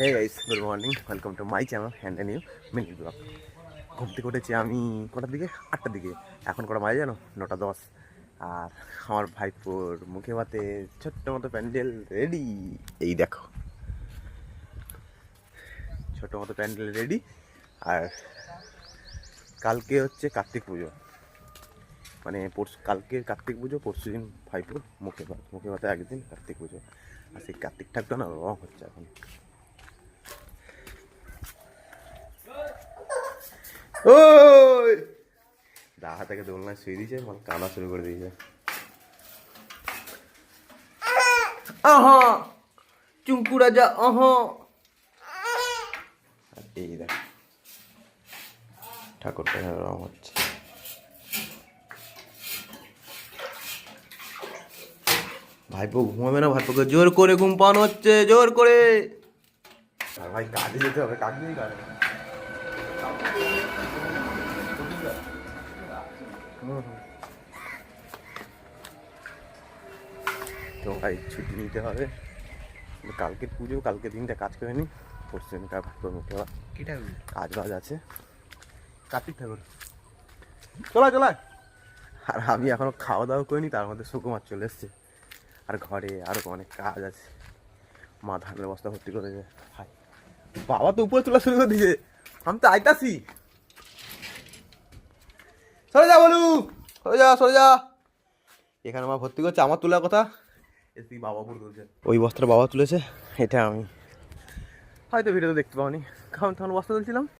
Hey guys good morning welcome to my channel hand n you mini blog ঘুম থেকে উঠেছি আমি কটার দিকে? আটটার দিকে। এখন কটা বাজে জানো? নটা দশ। আর আমার ভাইপোর মুখে ভাতে ছোট্ট মতো প্যান্ডেল রেডি। এই দেখো। ছোট মতো প্যান্ডেল রেডি। আর কালকে হচ্ছে কার্তিক পুজো। মানে পরশু, কালকে কার্তিক পুজো, পরশু দিন ভাইপোর মুখে ভাত মুখে ভাতে একদিন কার্তিক পুজো। আর সেই কার্তিক ঠাকটা না রং হচ্ছে এখন। ওই। দাহা থেকে দোলনায় শুয়ে দিয়েছে মানে কানা শুরু করে দিয়েছে। আহা চুঙ্কু রাজা আহা। এই দেখ ঠাকুরটা রং হচ্ছে। ভাইপো ঘুমাবে না ভাইপোকে জোর করে ঘুম পান হচ্ছে জোর করে। আর ভাই কাজে যেতে হবে কাজ নেই কাজ? তো ভাই ছুটি নিতে হবে। কালকে পুজো কালকে দিনটা কাজ করে নি। পরশু আবার কাজ বাজ আছে। কার্তিক ঠাকুর। চলা চলা আর আমি এখনও খাওয়া দাওয়া করিনি তার মধ্যে সুকুমার চলে এসছে। আর ঘরে আরও অনেক কাজ আছে। মা ধানের বস্তা ভর্তি করেছে। ভাই বাবা তো উপরে তোলা শুরু করে দিয়েছে। আমি তো আইতাছি। সরে যা বলু। সরে যা সরে যা। এখানে আমার ভর্তি করছে আমার তোলার কথা। এসি বাবা তুলছে ওই বস্ত্র বাবা তুলেছে এটা আমি। হয়তো ভিডিওতে দেখতে পাওনি। কারণ তখন বস্ত্র তুলছিলাম।